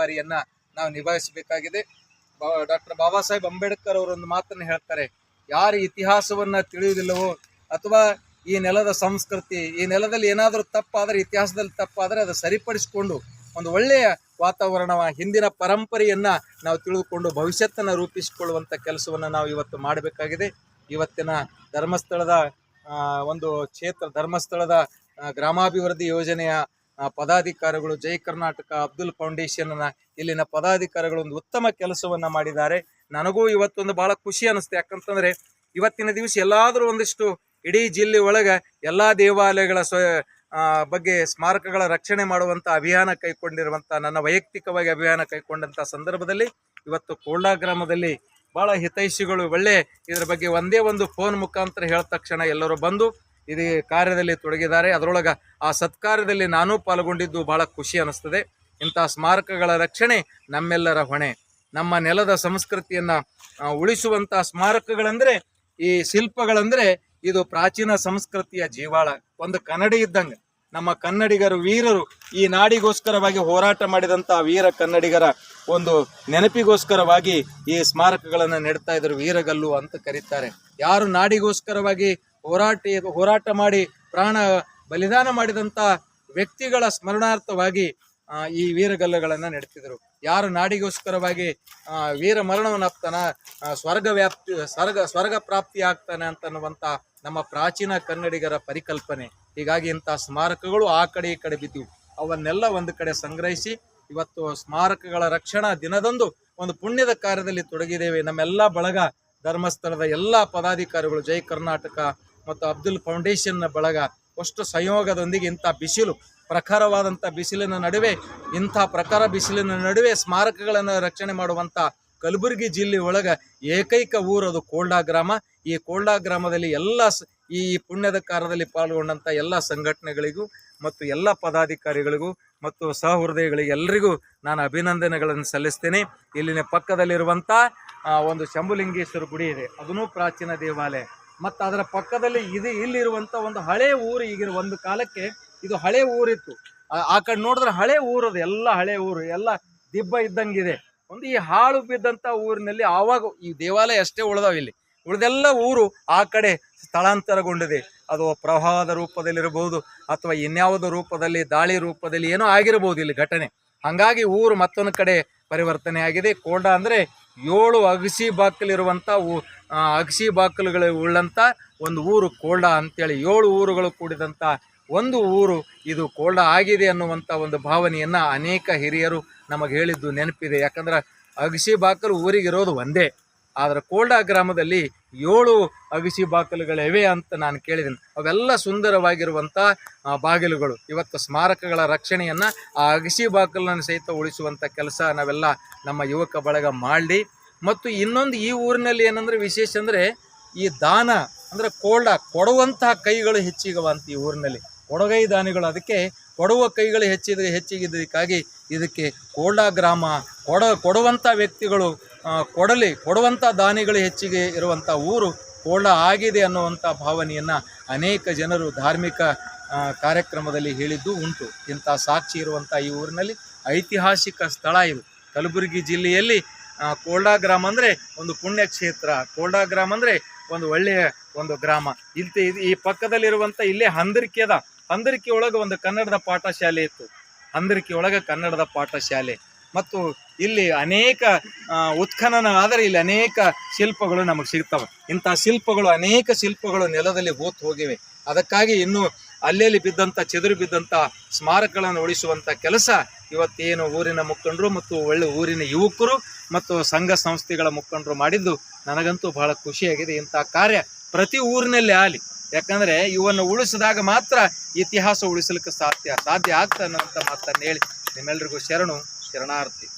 ಜವಾಬ್ದಾರಿಯನ್ನ ನಾವು ನಿಭಾಯಿಸಬೇಕಾಗಿದೆ. ಡಾಕ್ಟರ್ ಬಾಬಾ ಸಾಹೇಬ್ ಅಂಬೇಡ್ಕರ್ ಅವರೊಂದು ಮಾತನ್ನು ಹೇಳ್ತಾರೆ, ಯಾರು ಇತಿಹಾಸವನ್ನ ತಿಳಿಯುವುದಿಲ್ಲವೋ ಅಥವಾ ಈ ನೆಲದ ಸಂಸ್ಕೃತಿ, ಈ ನೆಲದಲ್ಲಿ ಏನಾದರೂ ತಪ್ಪಾದರೆ, ಇತಿಹಾಸದಲ್ಲಿ ತಪ್ಪಾದರೆ ಅದು ಸರಿಪಡಿಸಿಕೊಂಡು ಒಂದು ಒಳ್ಳೆಯ ವಾತಾವರಣ, ಹಿಂದಿನ ಪರಂಪರೆಯನ್ನ ನಾವು ತಿಳಿದುಕೊಂಡು ಭವಿಷ್ಯತ್ತನ್ನು ರೂಪಿಸಿಕೊಳ್ಳುವಂಥ ಕೆಲಸವನ್ನು ನಾವು ಇವತ್ತು ಮಾಡಬೇಕಾಗಿದೆ. ಇವತ್ತಿನ ಧರ್ಮಸ್ಥಳದ ಒಂದು ಕ್ಷೇತ್ರ, ಧರ್ಮಸ್ಥಳದ ಗ್ರಾಮಾಭಿವೃದ್ಧಿ ಯೋಜನೆಯ ಪದಾಧಿಕಾರಿಗಳು ಜೈ ಕರ್ನಾಟಕ ಅಬ್ದುಲ್ ಫೌಂಡೇಶನ್ನ ಇಲ್ಲಿನ ಪದಾಧಿಕಾರಿಗಳು ಒಂದು ಉತ್ತಮ ಕೆಲಸವನ್ನ ಮಾಡಿದ್ದಾರೆ. ನನಗೂ ಇವತ್ತೊಂದು ಬಹಳ ಖುಷಿ ಅನಿಸ್ತು. ಯಾಕಂತಂದ್ರೆ ಇವತ್ತಿನ ದಿವಸ ಎಲ್ಲಾದರೂ ಒಂದಿಷ್ಟು ಇಡೀ ಜಿಲ್ಲೆ ಒಳಗೆ ಎಲ್ಲ ದೇವಾಲಯಗಳ ಸ್ವ ಬಗ್ಗೆ ಸ್ಮಾರಕಗಳ ರಕ್ಷಣೆ ಮಾಡುವಂತ ಅಭಿಯಾನ ಕೈಗೊಂಡಿರುವಂತ ನನ್ನ ವೈಯಕ್ತಿಕವಾಗಿ ಅಭಿಯಾನ ಕೈಗೊಂಡಂತ ಸಂದರ್ಭದಲ್ಲಿ ಇವತ್ತು ಕೋಲ್ಡಾ ಗ್ರಾಮದಲ್ಲಿ ಬಹಳ ಹಿತೈಷಿಗಳು ಒಳ್ಳೆ ಇದರ ಬಗ್ಗೆ ಒಂದೇ ಒಂದು ಫೋನ್ ಮುಖಾಂತರ ಹೇಳಿದ ತಕ್ಷಣ ಎಲ್ಲರೂ ಬಂದು ಇದು ಕಾರ್ಯದಲ್ಲಿ ತೊಡಗಿದ್ದಾರೆ. ಅದರೊಳಗೆ ಆ ಸತ್ಕಾರ್ಯದಲ್ಲಿ ನಾನು ಪಾಲ್ಗೊಂಡಿದ್ದು ಬಹಳ ಖುಷಿ ಅನಿಸ್ತದೆ. ಇಂಥ ಸ್ಮಾರಕಗಳ ರಕ್ಷಣೆ ನಮ್ಮೆಲ್ಲರ ಹೊಣೆ. ನಮ್ಮ ನೆಲದ ಸಂಸ್ಕೃತಿಯನ್ನು ಉಳಿಸುವಂಥ ಸ್ಮಾರಕಗಳಂದರೆ ಸ್ಮಾರಕಗಳಂದ್ರೆ, ಈ ಶಿಲ್ಪಗಳಂದರೆ ಇದು ಪ್ರಾಚೀನ ಸಂಸ್ಕೃತಿಯ ಜೀವಾಳ. ಒಂದು ಕನ್ನಡಿ ಇದ್ದಂಗೆ. ನಮ್ಮ ಕನ್ನಡಿಗರು, ವೀರರು ಈ ನಾಡಿಗೋಸ್ಕರವಾಗಿ ಹೋರಾಟ ಮಾಡಿದಂಥ ವೀರ ಕನ್ನಡಿಗರ ಒಂದು ನೆನಪಿಗೋಸ್ಕರವಾಗಿ ಈ ಸ್ಮಾರಕಗಳನ್ನು ನೆಡ್ತಾ ಇದ್ರು ವೀರಗಲ್ಲು ಅಂತ ಕರೀತಾರೆ. ಯಾರು ನಾಡಿಗೋಸ್ಕರವಾಗಿ ಹೋರಾಟ ಹೋರಾಟ ಮಾಡಿ ಪ್ರಾಣ ಬಲಿದಾನ ಮಾಡಿದಂತ ವ್ಯಕ್ತಿಗಳ ಸ್ಮರಣಾರ್ಥವಾಗಿ ಈ ವೀರಗಲ್ಲುಗಳನ್ನು ನೆಡ್ತಿದ್ರು. ಯಾರು ನಾಡಿಗೋಸ್ಕರವಾಗಿ ವೀರ ಮರಣವನ್ನಪ್ತಾನ ಸ್ವರ್ಗ ವ್ಯಾಪ್ತಿ ಸ್ವರ್ಗ ಸ್ವರ್ಗ ಪ್ರಾಪ್ತಿ ಆಗ್ತಾನೆ ಅಂತನ್ನುವಂತ ನಮ್ಮ ಪ್ರಾಚೀನ ಕನ್ನಡಿಗರ ಪರಿಕಲ್ಪನೆ. ಹೀಗಾಗಿ ಇಂಥ ಸ್ಮಾರಕಗಳು ಆ ಕಡೆ ಈ ಕಡೆ ಬಿದ್ದಿವು. ಅವನ್ನೆಲ್ಲ ಒಂದು ಕಡೆ ಸಂಗ್ರಹಿಸಿ, ಇವತ್ತು ಸ್ಮಾರಕಗಳ ರಕ್ಷಣಾ ದಿನದಂದು ಒಂದು ಪುಣ್ಯದ ಕಾರ್ಯದಲ್ಲಿ ತೊಡಗಿದ್ದೇವೆ. ನಮ್ಮೆಲ್ಲ ಬಳಗ, ಧರ್ಮಸ್ಥಳದ ಎಲ್ಲ ಪದಾಧಿಕಾರಿಗಳು, ಜೈ ಕರ್ನಾಟಕ ಮತ್ತು ಅಬ್ದುಲ್ ಫೌಂಡೇಶನ್ನ ಬಳಗ ಅಷ್ಟು ಸಂಯೋಗದೊಂದಿಗೆ ಇಂಥ ಬಿಸಿಲು, ಪ್ರಖರವಾದಂಥ ಬಿಸಿಲಿನ ನಡುವೆ, ಇಂಥ ಪ್ರಖರ ಬಿಸಿಲಿನ ನಡುವೆ ಸ್ಮಾರಕಗಳನ್ನು ರಕ್ಷಣೆ ಮಾಡುವಂಥ ಕಲಬುರಗಿ ಜಿಲ್ಲೆ ಒಳಗೆ ಏಕೈಕ ಊರು ಅದು ಕೋಲ್ಡಾ ಗ್ರಾಮ. ಈ ಕೋಲ್ಡಾ ಗ್ರಾಮದಲ್ಲಿ ಎಲ್ಲ ಈ ಪುಣ್ಯದ ಕಾರ್ಯದಲ್ಲಿ ಪಾಲ್ಗೊಂಡಂಥ ಎಲ್ಲ ಸಂಘಟನೆಗಳಿಗೂ ಮತ್ತು ಎಲ್ಲ ಪದಾಧಿಕಾರಿಗಳಿಗೂ ಮತ್ತು ಸಹೃದಯಗಳಿಗೆ ಎಲ್ಲರಿಗೂ ನಾನು ಅಭಿನಂದನೆಗಳನ್ನು ಸಲ್ಲಿಸ್ತೇನೆ. ಇಲ್ಲಿನ ಪಕ್ಕದಲ್ಲಿರುವಂಥ ಒಂದು ಶಂಭುಲಿಂಗೇಶ್ವರ ಗುಡಿ ಇದೆ. ಅದೂ ಪ್ರಾಚೀನ ದೇವಾಲಯ. ಮತ್ತು ಅದರ ಪಕ್ಕದಲ್ಲಿ ಇದು ಇಲ್ಲಿರುವಂಥ ಒಂದು ಹಳೆ ಊರು ಈಗಿನ ಒಂದು ಕಾಲಕ್ಕೆ ಇದು ಹಳೆ ಊರಿತ್ತು. ಆ- ಕಡೆ ನೋಡಿದ್ರೆ ಹಳೆ ಊರದು ಎಲ್ಲ ಹಳೆ ಊರು, ಎಲ್ಲ ದಿಬ್ಬ ಇದ್ದಂಗಿದೆ. ಒಂದು ಈ ಹಾಳು ಬಿದ್ದಂಥ ಊರಿನಲ್ಲಿ ಆವಾಗ ಈ ದೇವಾಲಯ ಅಷ್ಟೇ ಉಳಿದಾವ ಇಲ್ಲಿ. ಉಳಿದೆಲ್ಲ ಊರು ಆ ಕಡೆ ಸ್ಥಳಾಂತರಗೊಂಡಿದೆ. ಅದು ಪ್ರವಾಹದ ರೂಪದಲ್ಲಿರಬಹುದು ಅಥವಾ ಇನ್ಯಾವುದೋ ರೂಪದಲ್ಲಿ, ದಾಳಿ ರೂಪದಲ್ಲಿ ಏನೋ ಆಗಿರಬಹುದು ಇಲ್ಲಿ ಘಟನೆ. ಹಾಗಾಗಿ ಊರು ಮತ್ತೊಂದು ಕಡೆ ಪರಿವರ್ತನೆ ಆಗಿದೆ ಕೋಡ ಅಂದ್ರೆ ಏಳು ಅಗಸಿ ಬಾಕಲಿರುವಂಥ ಊ- ಅಗಸಿ ಬಾಕಲುಗಳು ಉಳ್ಳಂಥ ಒಂದು ಊರು ಕೋಲ್ಡ ಅಂತೇಳಿ ಏಳು ಊರುಗಳು ಕೂಡಿದಂತ ಒಂದು ಊರು ಇದು ಕೋಲ್ಡ ಆಗಿದೆ ಅನ್ನುವಂಥ ಒಂದು ಭಾವನೆಯನ್ನು ಅನೇಕ ಹಿರಿಯರು ನಮಗೆ ಹೇಳಿದ್ದು ನೆನಪಿದೆ. ಯಾಕಂದ್ರೆ ಅಗಸಿ ಬಾಕಲು ಊರಿಗಿರೋದು ಒಂದೇ. ಆದ್ರೆ ಕೋಲ್ಡಾ ಗ್ರಾಮದಲ್ಲಿ ಏಳು ಅಗಸಿ ಬಾಗಿಲುಗಳಿವೆ ಅಂತ ನಾನು ಕೇಳಿದ್ದೀನಿ. ಅವೆಲ್ಲ ಸುಂದರವಾಗಿರುವಂಥ ಬಾಗಿಲುಗಳು. ಇವತ್ತು ಸ್ಮಾರಕಗಳ ರಕ್ಷಣೆಯನ್ನು ಆ ಅಗಸಿ ಬಾಗಿಲನ್ನು ಸಹಿತ ಉಳಿಸುವಂಥ ಕೆಲಸ ನಾವೆಲ್ಲ ನಮ್ಮ ಯುವಕ ಬಳಗ ಮಾಡಿ ಮತ್ತು ಇನ್ನೊಂದು ಈ ಊರಿನಲ್ಲಿ ಏನಂದ್ರೆ ವಿಶೇಷ ಅಂದರೆ ಈ ದಾನ ಅಂದ್ರೆ ಕೋಲ್ಡ ಕೊಡುವಂತಹ ಕೈಗಳು ಹೆಚ್ಚಿಗವ ಅಂತ ಈ ಊರಿನಲ್ಲಿ. ಕೊಡಗೈ ದಾನಿಗಳು ಅದಕ್ಕೆ ಕೊಡುವ ಕೈಗಳು ಹೆಚ್ಚಿದ ಹೆಚ್ಚಿಗಿದ್ದಕ್ಕಾಗಿ ಇದಕ್ಕೆ ಕೋಲ್ಡಾ ಗ್ರಾಮ ಕೊಡ ಕೊಡುವಂಥ ವ್ಯಕ್ತಿಗಳು ಕೊಡಲಿ, ಕೊಡುವಂಥ ದಾನಿಗಳು ಹೆಚ್ಚಿಗೆ ಇರುವಂಥ ಊರು ಕೋಳ ಆಗಿದೆ ಅನ್ನುವಂಥ ಭಾವನೆಯನ್ನು ಅನೇಕ ಜನರು ಧಾರ್ಮಿಕ ಕಾರ್ಯಕ್ರಮದಲ್ಲಿ ಹೇಳಿದ್ದು ಉಂಟು. ಇಂಥ ಸಾಕ್ಷಿ ಇರುವಂಥ ಈ ಊರಿನಲ್ಲಿ ಐತಿಹಾಸಿಕ ಸ್ಥಳ ಇದು. ಕಲಬುರಗಿ ಜಿಲ್ಲೆಯಲ್ಲಿ ಕೋಲ್ಡ ಗ್ರಾಮ ಅಂದರೆ ಒಂದು ಪುಣ್ಯಕ್ಷೇತ್ರ. ಕೋಲ್ಡ ಗ್ರಾಮ ಅಂದರೆ ಒಂದು ಒಳ್ಳೆಯ ಒಂದು ಗ್ರಾಮ. ಇಲ್ಲಿ ಈ ಪಕ್ಕದಲ್ಲಿರುವಂಥ ಇಲ್ಲೇ ಹಂದರಿಕೆ ಅದ. ಹಂದರಿಕೆ ಒಳಗೆ ಒಂದು ಕನ್ನಡದ ಪಾಠಶಾಲೆ ಇತ್ತು. ಹಂದರಿಕೆ ಒಳಗೆ ಕನ್ನಡದ ಪಾಠಶಾಲೆ. ಮತ್ತು ಇಲ್ಲಿ ಅನೇಕ ಉತ್ಖನನ, ಆದರೆ ಇಲ್ಲಿ ಅನೇಕ ಶಿಲ್ಪಗಳು ನಮಗೆ ಸಿಗ್ತವೆ. ಇಂಥ ಶಿಲ್ಪಗಳು, ಅನೇಕ ಶಿಲ್ಪಗಳು ನೆಲದಲ್ಲಿ ಹೂತು ಹೋಗಿವೆ. ಅದಕ್ಕಾಗಿ ಇನ್ನು ಅಲ್ಲೆಲ್ಲಿ ಬಿದ್ದಂಥ, ಚೆದುರು ಬಿದ್ದಂಥ ಸ್ಮಾರಕಗಳನ್ನು ಉಳಿಸುವಂಥ ಕೆಲಸ ಇವತ್ತೇನು ಊರಿನ ಮುಖಂಡರು ಮತ್ತು ಒಳ್ಳೆ ಊರಿನ ಯುವಕರು ಮತ್ತು ಸಂಘ ಸಂಸ್ಥೆಗಳ ಮುಖಂಡರು ಮಾಡಿದ್ದು ನನಗಂತೂ ಬಹಳ ಖುಷಿಯಾಗಿದೆ. ಇಂಥ ಕಾರ್ಯ ಪ್ರತಿ ಊರಿನಲ್ಲಿ ಆಗಲಿ. ಯಾಕಂದ್ರೆ ಇವನ್ನು ಉಳಿಸಿದಾಗ ಮಾತ್ರ ಇತಿಹಾಸ ಉಳಿಸಲಿಕ್ಕೆ ಸಾಧ್ಯ ಸಾಧ್ಯ ಆಗ್ತಾನಂತ ಮಾತನ್ನು ಹೇಳಿ ನಿಮ್ಮೆಲ್ರಿಗೂ ಶರಣು. శరణార్థి.